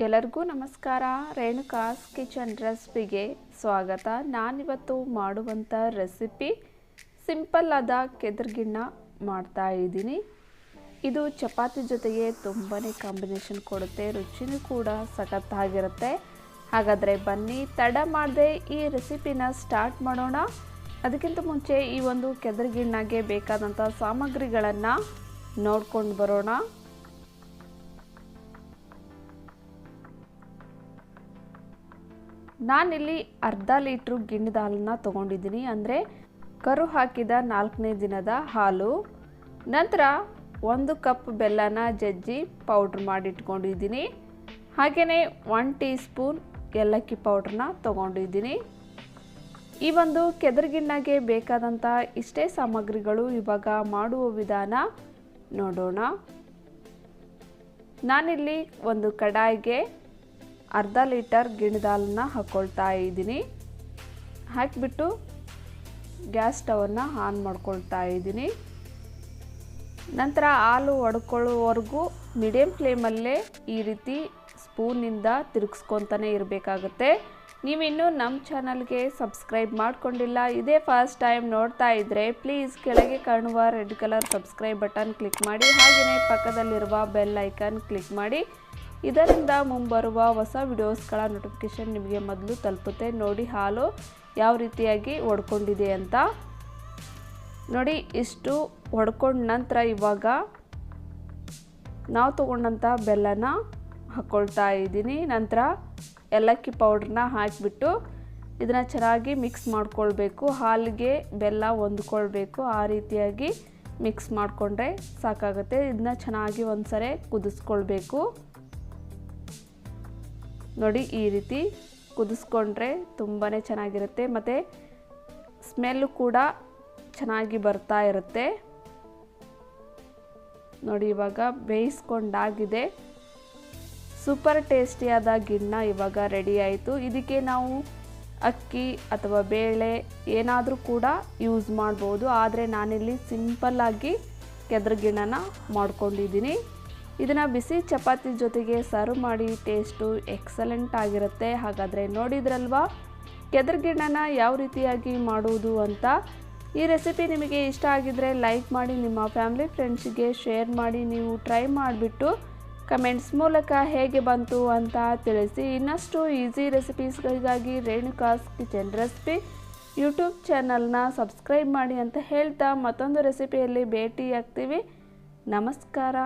ಎಲ್ಲರಿಗೂ ನಮಸ್ಕಾರ. ರೇಣುಕಾಸ್ ಕಿಚನ್ ರೆಸಿಪಿಗೆ ಸ್ವಾಗತ. ನಾನಿವತ್ತು ಮಾಡುವಂಥ ರೆಸಿಪಿ ಸಿಂಪಲ್ ಆದ ಕೆದರ್ಗಿಣ್ಣ ಮಾಡ್ತಾ ಇದ್ದೀನಿ. ಇದು ಚಪಾತಿ ಜೊತೆಗೆ ತುಂಬಾ ಕಾಂಬಿನೇಷನ್ ಕೊಡುತ್ತೆ. ರುಚಿನೂ ಕೂಡ ಸಖತ್ತಾಗಿರುತ್ತೆ. ಹಾಗಾದರೆ ಬನ್ನಿ, ತಡ ಮಾಡದೆ ಈ ರೆಸಿಪಿನ ಸ್ಟಾರ್ಟ್ ಮಾಡೋಣ. ಅದಕ್ಕಿಂತ ಮುಂಚೆ ಈ ಒಂದು ಕೆದರ್ಗಿಣ್ಣಗೆ ಬೇಕಾದಂಥ ಸಾಮಗ್ರಿಗಳನ್ನು ನೋಡ್ಕೊಂಡು ಬರೋಣ. ನಾನಿಲ್ಲಿ ಅರ್ಧ ಲೀಟ್ರು ಗಿಣ್ಣದ ಹಾಲನ್ನ ತೊಗೊಂಡಿದ್ದೀನಿ. ಅಂದರೆ ಕರು ಹಾಕಿದ ನಾಲ್ಕನೇ ದಿನದ ಹಾಲು, ನಂತರ ಒಂದು ಕಪ್ ಬೆಲ್ಲನ ಜಜ್ಜಿ ಪೌಡ್ರ್ ಮಾಡಿಟ್ಕೊಂಡಿದ್ದೀನಿ. ಹಾಗೆಯೇ ಒನ್ ಟೀ ಸ್ಪೂನ್ ಏಲಕ್ಕಿ ಪೌಡ್ರನ್ನ ತೊಗೊಂಡಿದ್ದೀನಿ. ಈ ಒಂದು ಕೆದರ್ಗಿಣ್ಣಗೆ ಬೇಕಾದಂಥ ಇಷ್ಟೇ ಸಾಮಗ್ರಿಗಳು ಇವಾಗ ಮಾಡುವ ವಿಧಾನ ನೋಡೋಣ. ನಾನಿಲ್ಲಿ ಒಂದು ಕಡಾಯಿಗೆ ಅರ್ಧ ಲೀಟರ್ ಗಿಣದಾಲನ್ನ ಹಾಕ್ಕೊಳ್ತಾ ಇದ್ದೀನಿ. ಹಾಕಿಬಿಟ್ಟು ಗ್ಯಾಸ್ ಸ್ಟವನ್ನು ಆನ್ ಮಾಡ್ಕೊಳ್ತಾ ಇದ್ದೀನಿ. ನಂತರ ಹಾಲು ಒಡ್ಕೊಳ್ಳೋವರೆಗೂ ಮೀಡಿಯಮ್ ಫ್ಲೇಮಲ್ಲೇ ಈ ರೀತಿ ಸ್ಪೂನಿಂದ ತಿರುಗಿಸ್ಕೊತಾನೆ ಇರಬೇಕಾಗುತ್ತೆ. ನೀವಿನ್ನೂ ನಮ್ಮ ಚಾನಲ್ಗೆ ಸಬ್ಸ್ಕ್ರೈಬ್ ಮಾಡಿಕೊಂಡಿಲ್ಲ, ಇದೇ ಫಸ್ಟ್ ಟೈಮ್ ನೋಡ್ತಾ ಇದ್ದರೆ ಪ್ಲೀಸ್ ಕೆಳಗೆ ಕಾಣುವ red colour subscribe button click ಮಾಡಿ, ಹಾಗೆಯೇ ಪಕ್ಕದಲ್ಲಿರುವ ಬೆಲ್ ಐಕನ್ ಕ್ಲಿಕ್ ಮಾಡಿ. ಇದರಿಂದ ಮುಂಬರುವ ಹೊಸ ವಿಡಿಯೋಸ್ಗಳ ನೋಟಿಫಿಕೇಷನ್ ನಿಮಗೆ ಮೊದಲು ತಲುಪುತ್ತೆ. ನೋಡಿ ಹಾಲು ಯಾವ ರೀತಿಯಾಗಿ ಒಡ್ಕೊಂಡಿದೆ ಅಂತ. ನೋಡಿ, ಇಷ್ಟು ಹೊಡ್ಕೊಂಡ ನಂತರ ಇವಾಗ ನಾವು ತೊಗೊಂಡಂಥ ಬೆಲ್ಲನ ಹಾಕ್ಕೊಳ್ತಾ ಇದ್ದೀನಿ. ನಂತರ ಏಲಕ್ಕಿ ಪೌಡ್ರನ್ನ ಹಾಕಿಬಿಟ್ಟು ಇದನ್ನು ಚೆನ್ನಾಗಿ ಮಿಕ್ಸ್ ಮಾಡ್ಕೊಳ್ಬೇಕು. ಹಾಲಿಗೆ ಬೆಲ್ಲ ಹೊಂದ್ಕೊಳ್ಬೇಕು. ಆ ರೀತಿಯಾಗಿ ಮಿಕ್ಸ್ ಮಾಡಿಕೊಂಡ್ರೆ ಸಾಕಾಗುತ್ತೆ. ಇದನ್ನ ಚೆನ್ನಾಗಿ ಒಂದ್ಸರಿ ಕುದಿಸ್ಕೊಳ್ಬೇಕು. ನೋಡಿ, ಈ ರೀತಿ ಕುದಿಸ್ಕೊಂಡ್ರೆ ತುಂಬಾ ಚೆನ್ನಾಗಿರುತ್ತೆ. ಮತ್ತು ಸ್ಮೆಲ್ಲು ಕೂಡ ಚೆನ್ನಾಗಿ ಬರ್ತಾ ಇರುತ್ತೆ. ನೋಡಿ, ಇವಾಗ ಬೇಯಿಸ್ಕೊಂಡಾಗಿದೆ. ಸೂಪರ್ ಟೇಸ್ಟಿಯಾದ ಗಿಣ್ಣ ಇವಾಗ ರೆಡಿ ಆಯಿತು. ಇದಕ್ಕೆ ನಾವು ಅಕ್ಕಿ ಅಥವಾ ಬೇಳೆ ಏನಾದರೂ ಕೂಡ ಯೂಸ್ ಮಾಡ್ಬೋದು. ಆದರೆ ನಾನಿಲ್ಲಿ ಸಿಂಪಲ್ಲಾಗಿ ಕೆದ್ರಗಿಣ್ಣನ ಮಾಡ್ಕೊಂಡಿದ್ದೀನಿ. ಇದನ್ನು ಬಿಸಿ ಚಪಾತಿ ಜೊತೆಗೆ ಸರ್ವ್ ಮಾಡಿ ಟೇಸ್ಟು ಎಕ್ಸಲೆಂಟ್ ಆಗಿರುತ್ತೆ. ಹಾಗಾದರೆ ನೋಡಿದ್ರಲ್ವಾ? ಕೆದರ್ಗಿಣ್ಣನ ಯಾವ ರೀತಿಯಾಗಿ ಮಾಡುವುದು ಅಂತ? ಈ ರೆಸಿಪಿ ನಿಮಗೆ ಇಷ್ಟ ಆಗಿದ್ದರೆ ಲೈಕ್ ಮಾಡಿ, ನಿಮ್ಮ ಫ್ಯಾಮಿಲಿ ಫ್ರೆಂಡ್ಸಿಗೆ ಶೇರ್ ಮಾಡಿ, ನೀವು ಟ್ರೈ ಮಾಡಿಬಿಟ್ಟು ಕಮೆಂಟ್ಸ್ ಮೂಲಕ ಹೇಗೆ ಬಂತು ಅಂತ ತಿಳಿಸಿ. ಇನ್ನಷ್ಟು ಈಸಿ ರೆಸಿಪೀಸ್ಗಳಿಗಾಗಿ ರೇಣುಕಾಸ್ ಕಿಚನ್ ರೆಸಿಪಿ ಯೂಟ್ಯೂಬ್ ಚಾನಲ್ನ ಸಬ್ಸ್ಕ್ರೈಬ್ ಮಾಡಿ ಅಂತ ಹೇಳ್ತಾ ಮತ್ತೊಂದು ರೆಸಿಪಿಯಲ್ಲಿ ಭೇಟಿಯಾಗ್ತೀವಿ. ನಮಸ್ಕಾರ.